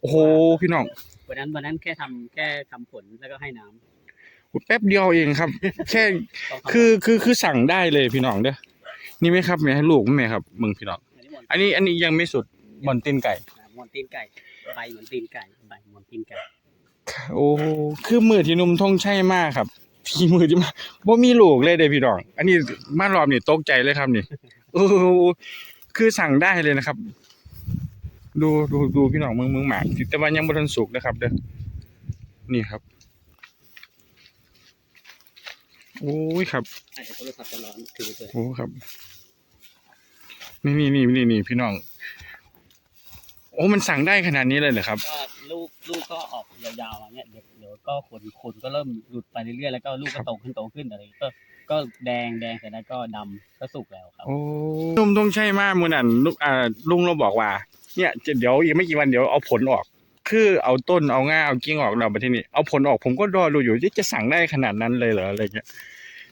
โอ้โหพี่น้องวันนั้นวันนั้นแค่ทำแค่ทำผลแล้วก็ให้น้ำแป๊บเดียวเองครับ แค่ต้องทำคือคือคือสั่งได้เลยพี่น้องเด้อนี่ไหมครับแม่ให้ลูกไหมครับมึงพี่น้องอันนี้หมอนอันนี้อันนี้ยังไม่สุดบอนตีนไก่หมอนตีนไก่ใบเหมือนตีนไก่ใบเหมือนตีนไก่โอ้คือมือที่หนุ่มทงใช่มากครับที่มือที่มาบ่มีลูกเลยเด้พี่น้อง อันนี้มารอบนี่ตกใจเลยครับนี่โอ้คือสั่งได้เลยนะครับ ดูดูดูพี่น้องเมืองเมืองหมากแต่ว่ายังบ่ทันสุกนะครับ เด้อนี่ครับ โอ้ยครับไอ้โทรศัพท์จะร้อนถือเลยโอ้ครับ นี่นี่นี่นี่นี่พี่น้อง โอ้มันสั่งได้ขนาดนี้เลยเหรอครับ ก็ลูกลูกก็ออกยาวๆอย่างเงี้ยเดี๋ยวเดี๋ยวก็ขนขนก็เริ่มหลุดไปเรื่อยๆแล้วก็ลูกครัก็บโตขึ้นโตขึ้นอะไรก็ก็แดงแดงเสร็จแล้วก็ดำก็สุกแล้วครับ โอ้นุ่มต้องใช่มากมือนั่นลุงอ่าลุงเราบอกว่า เนี่ยเดี๋ยวอีกไม่กี่วันเดี๋ยวเอาผลออก คือเอาต้นเอาง่าเอากิ่งออกเราไปที่นี่เอาผลออกผมก็รอดูอยู่ที่จะสั่งได้ขนาดนั้นเลยเหรออะไรเงี้ย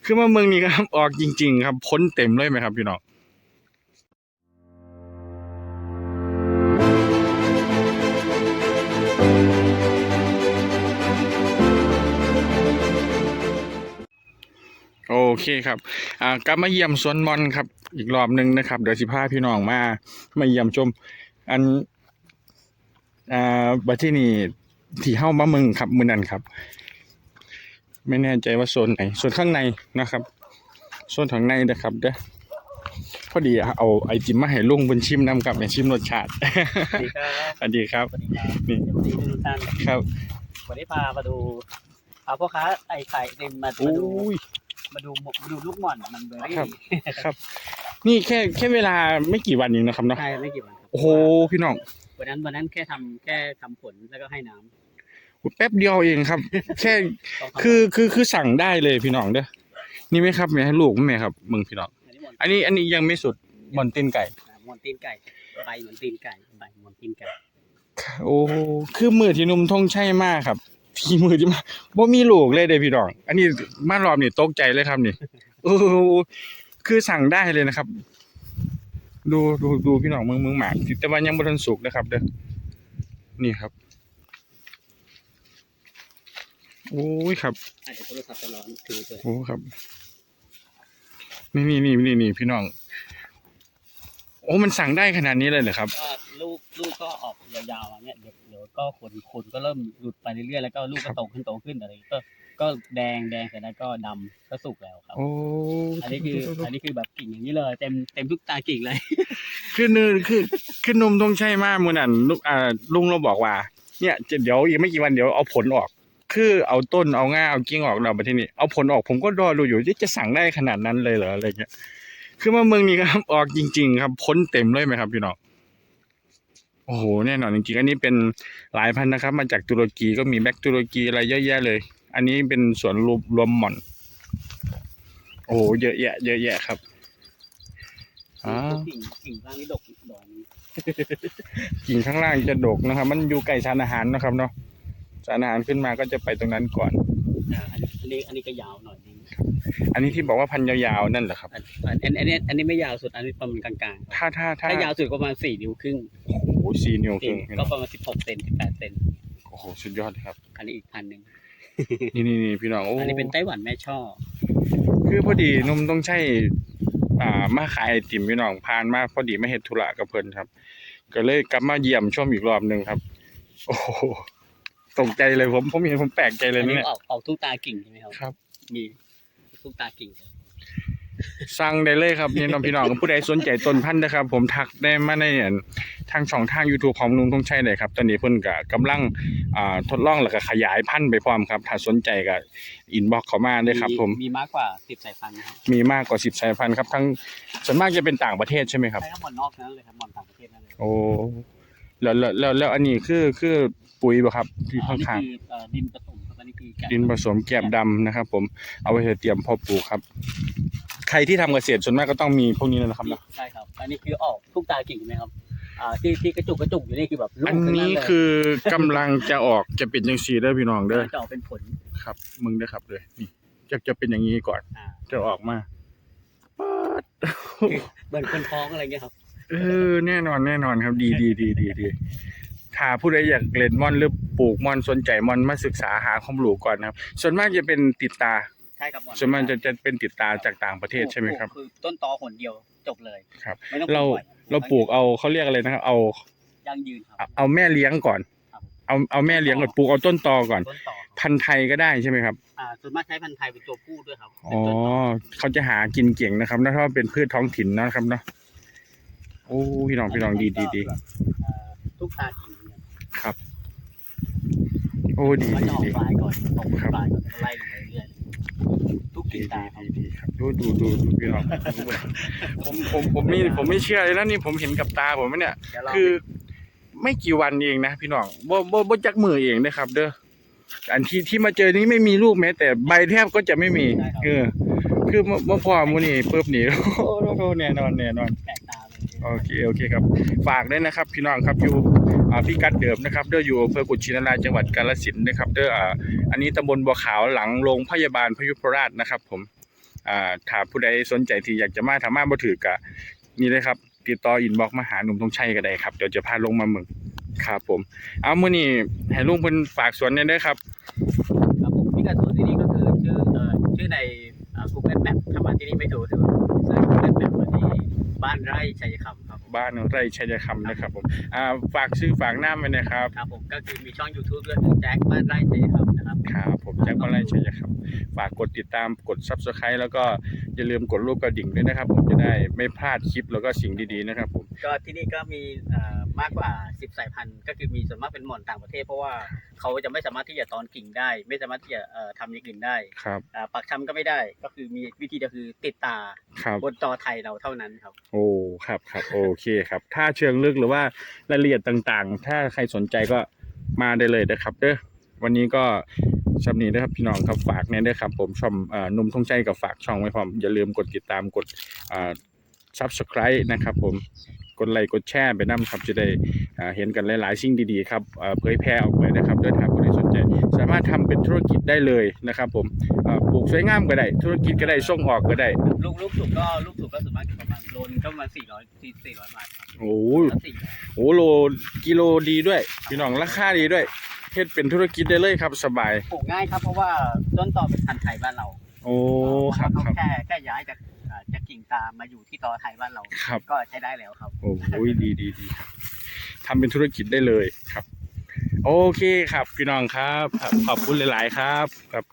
คือมาเมืองนี้ครับออกจริง ๆ ครับพ้นเต็มเลยไหมครับพี่น้องโอเคครับอ่ากลับมาเยี่ยมสวนมอนครับ อีกรอบหนึ่งนะครับ เดี๋ยวสิพาพี่น้องมา มาเยี่ยมชม อันอ่าบัดที่นี่ที่เฮ้ามาเมืองครับมือนั่นครับ ไม่แน่ใจว่าโซนไหนโซนข้างในนะครับโซนข้างในนะครับเด้อพอดีเอาไอจิมมาให้ลุงบนชิมนำกับไอชิมรสชาติสวัสดีครับสวัสดีครับสวัสดีครับนี่สวัสดีทุกท่านครับวันนี้พามาดูเอาพ่อค้าไอ้ไข่เต็มมาโอ้มาดูยมาดูมาดูลูกหม่อนมันเบอร์รี่ครับครับ นี่แค่แค่เวลาไม่กี่วันเองนะครับเนาะใช่ไม่กี่วันครับโอ้โหพี่น้องวันนั้นวันนั้นแค่ทำแค่ทำผลแล้วก็ให้น้ำแป๊บเดียวเองครับ แค่ต้องทำคือคือคือสั่งได้เลยพี่น้องเด้อนี่ไหมครับแม่ให้ลูกไหมครับมึงพี่น้องอันนี้หมอนอันนี้อันนี้ยังไม่สุดบอนตีนไก่หมอนตีนไก่ใบเหมือนตีนไก่ใบเหมือนตีนไก่โอ้คือมือที่หนุ่มทงใช่มากครับที่มือที่มาบ่มีลูกเลยเด้พี่น้อง อันนี้มารอบนี่ตกใจเลยครับนี่โอ้คือสั่งได้เลยนะครับ ดูดูดูพี่น้องเมืองเมืองหมากแต่ว่ายังบ่ทันสุกนะครับ เด้อนี่ครับโอ้ยครับไอ้โทรศัพท์จะร้อนถือเลยโอ้ครับ นี่นี่นี่นี่นี่พี่น้อง โอ้มันสั่งได้ขนาดนี้เลยเหรอครับก็ลูกลูกก็ออกยาวๆอย่างเงี้ยเดี๋ยวเดี๋ยวก็ขนขนก็เริ่มหลุดไปเรื่อยๆแล้วก็ลูกครัก็บโตขึ้นโตขึ้นอะไรก็ ก็แดงแดงเสร็จแล้วก็ดำก็สุกแล้วครับ โอ้อันนี้คืออันนี้คือแบบกิ่งอย่างนี้เลย เต็มเต็มทุกตากิ่งเลย คือเนินคือคือนมต้องใช่มากมือนั่นลุงอ่าลุงเราบอกว่า เนี่ยจะเดี๋ยวอีกไม่กี่วันเดี๋ยวเอาผลออก คือเอาต้นเอาง่าเอากิ่งออกเราไปที่นี่เอาผลออกผมก็รอดูอยู่ที่จะสั่งได้ขนาดนั้นเลยเหรออะไรเงี้ยคือมาเมืองนี้ครับออกจริง ๆ ครับพ้นเต็มเลยไหมครับพี่น้องโอ้โหแน่นอนจริงๆอันนี้เป็นหลายพันธุ์นะครับ มาจากตุรกีก็มีแบ็กตุรกีอะไรเยอะแยะเลย อันนี้เป็นสวนรวมรวมหม่อน โอ้โหเยอะแยะ เยอะแยะครับอ่ากิ่งกิ่งร่างนี้ดกดอกนี้กิ่งข้างล่างจะดกนะครับ มันอยู่ใกล้สารอาหารนะครับเนาะสารอาหารขึ้นมาก็จะไปตรงนั้นก่อน อ่าอันนี้อันนี้อันนี้ก็ยาวหน่อยนึงอันนี้ที่บอกว่าพันธุ์ยาวๆนั่นเหรอครับอันอันอันอันนี้อันนี้ไม่ยาวสุดอันนี้ประมาณกลางๆ ถ้าถ้าถ้าถ้ายาวสุดก็ประมาณสี่นิ้วครึ่งโอ้โหสี่นิ้วคกิ่รึ่งงพี่ก็น้องประมาณสิบหกเซนสิบแปดเซนโอ้โหสุดยอดเลยครับ อันนี้อีกพันหนึ่ง นี่นี่นี่พี่น้องโอ้อันนี้เป็นไต้หวันแม่ช่อ คือพอดีนมต้องใช่อ่ามาขายไอติมพี่น้องผ่านมาพอดีมาเฮ็ดธุระกับเพิ่นครับ ก็เลยกลับมาเยี่ยมชมอีกรอบหนึ่งครับ โอ้โหตกใจเลยผมผมเห็นผมแปลกใจเลยอันนะนี้เนี่ยออกออกทุกตากิ่งใช่ไหมครับ ครับ มีทุกตากิ่งเลย สั่งได้เลยครับนี่น้องพี่น้องผู้ใดสนใจต้นพันธุ์นะครับ ผมทักได้มาในอันทางช่องทาง YouTube ของลุงทงชัยเลยครับ ตอนนี้เพิ่นก็กำลังอ่าทดลองแล้วก็ขยายพันธุ์ไปพร้อมครับ ถ้าสนใจก็อินบ็อกเข้ามาเลยครับ ผมมีมากกว่าสิบสายพันธุ์นะครับมีมากกว่า10สายพันธุ์ครับทั้งส่วนมากจะเป็นต่างประเทศใช่ไหมครับใช่ครับหมอนนอกนั้นเลยครับหมอนต่างประเทศนั่นเลยโอ้แล้วแล้วแล้วแล้วอันนี้คือคือปุ๋ยป่ะครับที่อันข้างนี้คือเอ่อดินผสมครับอันนี้คือแกะๆดินผสมแกลบดำนะครับ ผมเอาไว้เตรียมเพาะปลูกครับ ใครที่ทำเกษตรส่วนมากก็ต้องมีพวกนี้นะครับเนาะใช่ครับ อันนี้คือออกทุกตากิ่งใช่ไหมครับ อ่าที่ที่กระจุกกระจุกอยู่นี่คือแบบลูกอันทั้งนี้เลยคือกำลังจะออกจะเป็นจังซี่เด้อพี่น้องเด้อจะออกเป็นผล ครับ มึงเด้อครับเลยนี่จะจะเป็นอย่างนี้ก่อน อ่า จะออกมาป๊าดเหมือนคนท้องอะไรเงี้ยครับ เออแน่นอนแน่นอนครับ ดีดีดีดีดีถ้าผู้ใดอยากเล่นม่อนหรือปลูกม่อนสนใจม่อนมาศึกษาหาความรู้ก่อนนะครับ ส่วนมากจะเป็นติดตา ใช่ครับหมอส่วนมากจะจะเป็นติดตาจากต่างประเทศใช่ไหมครับ คือต้นตอหนเดียวจบเลยครับไม่ต้องเราปลูกบ่อยเราปลูกเอาเขาเรียกอะไรนะครับ เอายั่งยืนคเอารับเอาแม่เลี้ยงก่อนครับเอาเอาแม่เลี้ยงก่อนปลูกเอาต้นตอก่อนต้นตอครับพันธุ์ไทยก็ได้ใช่ไหมครับอ่าส่วนมากใช้พันธุ์ไทยเป็นตัวผู้ด้วยครับอ๋อเขาจะหากินเก่งนะครับนะถ้าว่าเป็นพืชท้องถิ่นนะครับเนาะโอ้พี่น้องพี่น้องดีดีดีอ่าทุกตาขิงเนี่ยครับ โอ้ดีมันดีจะออกดีปลายก่อนออกครับปลายก่อนแล้วก็ไล่ลงไปเรื่อยๆ ทุกดีกิ่งดีตาครับ ดีดีครับดูดูดูดูพี่น้องผมผมผมไม่ผมไม่เชื่อเลยนะนี่ผมเห็นกับตาผมเนี่ย เดี๋ยวเราคือไม่กี่วันเองนะพี่น้องบ่บ่บ่จักมือเองนะครับ เด้ออันที่ที่มาเจอนี้ไม่มีลูกแม้ แต่ใบแทบก็จะไม่มีเออคือเมื่อเมื่อพอมูนี่ปุ๊บนี่โอ้โหแน่นอนแน่นอน แปลกตาเลย โอเค โอเคครับ ฝากด้วยนะครับ พี่น้องครับอยู่อ่า พี่กัดเดิมนะครับเด้ออยู่อำเภอกุชินารายจังหวัดกาฬสินธุ์นะครับเด้ออันนี้ตำบลบัวขาวหลังโรงพยาบาลพยุพราชนะครับ ผมอ่าถ้าผู้ใดสนใจที่อยากจะมาถามาบ่ถือกะนี่เลยครับติดต่ออินบ็อกมาหาหนุ่มธงชัยก็ได้ครับเดี๋ยวจะพาลงมาเมืองครับผม เอามื้อนี้ให้ลุงเพิ่นฝากสวนเนี่ยด้อครับครับผมพิกัดสวนที่นี่ก็คือชื่อชื่อในอ่า Google Map ถ้ามาที่นี่ไม่ถูกถือเซิร์ช Google Map มาที่บ้านไร่ชัยคำ บผมบ้านไร่ชัยคำนะครับผมอ่าฝากชื่อฝากน้ำไว้นะครับครับผมก็คือมีช่อง YouTube ด้วยคือแจ็คบ้านไร่ชัยคำนะครับครับผมแจ็คบ้านไร่ชัยคำฝากกดติดตามกด Subscribe แล้วก็อย่าลืมกดรูปกระดิ่งด้วยนะครับ ผมจะได้ไม่พลาดคลิปแล้วก็สิ่งดีๆนะครับผมก็ที่นี่ก็มีเอ่อ มากกว่า 10 สายพันธุ์ ก็คือมีส่วนมากเป็นหม่อนต่างประเทศ เพราะว่าเขาจะไม่สามารถที่จะตอนกิ่งได้ ไม่สามารถที่จะเอ่อทำอย่างอื่นได้ครับอ่าปักชำก็ไม่ได้ ก็คือมีวิธีเดียวคือติดตาครับบนจอไทยเราเท่านั้นครับ โอ้ครับครับโอเคครับ ถ้าเชิงลึกหรือว่ารายละเอียดต่างๆ ถ้าใครสนใจก็มาได้เลยนะครับเด้อวันนี้ก็สำนีนะครับพี่น้องครับฝากเนี่ยด้วยครับ ผมช่องเอ่อหนุ่มทงใจกับฝากช่องไว้พร้อมอย่าลืมกดติดตามกดอ่า subscribe นะครับผม กดไลค์กดแชร์ไปนํครับจะได้อ่าเห็นกันหลายๆสิ่งดีๆครับเอ่อเผยแพร่ออกไปนะครับเดินทางคนใดสนใจ สามารถทำเป็นธุรกิจได้เลยนะครับผมอ่าปลูกสวยงามก็ได้ ธุรกิจก็ได้ส่งออกก็ได้ ลูกลูกสุกก็ลูกสุกก็ส่วนมากประมาณโลนึงก็ประมาณ400 400บาทครับโอ้แล้วสี่โอ้โลกิโลดีด้วยพี่น้องราคาดีด้วยเฮ็ดเป็นธุรกิจได้เลยครับสบายปลูกง่ายครับเพราะว่าต้นตอเป็นพันธุ์ไทยบ้านเรา โอ้ครับเขาครับแค่แค่ย้ายจากอ่า จากกิ่งตามาอยู่ที่ตอไทยบ้านเรา ครับ ก็ใช้ได้แล้วครับ โอ้ยดีดีดีครับทำเป็นธุรกิจได้เลยครับ โอเคครับพี่น้องครับครับขอบคุณหลาย ๆ ครับครับ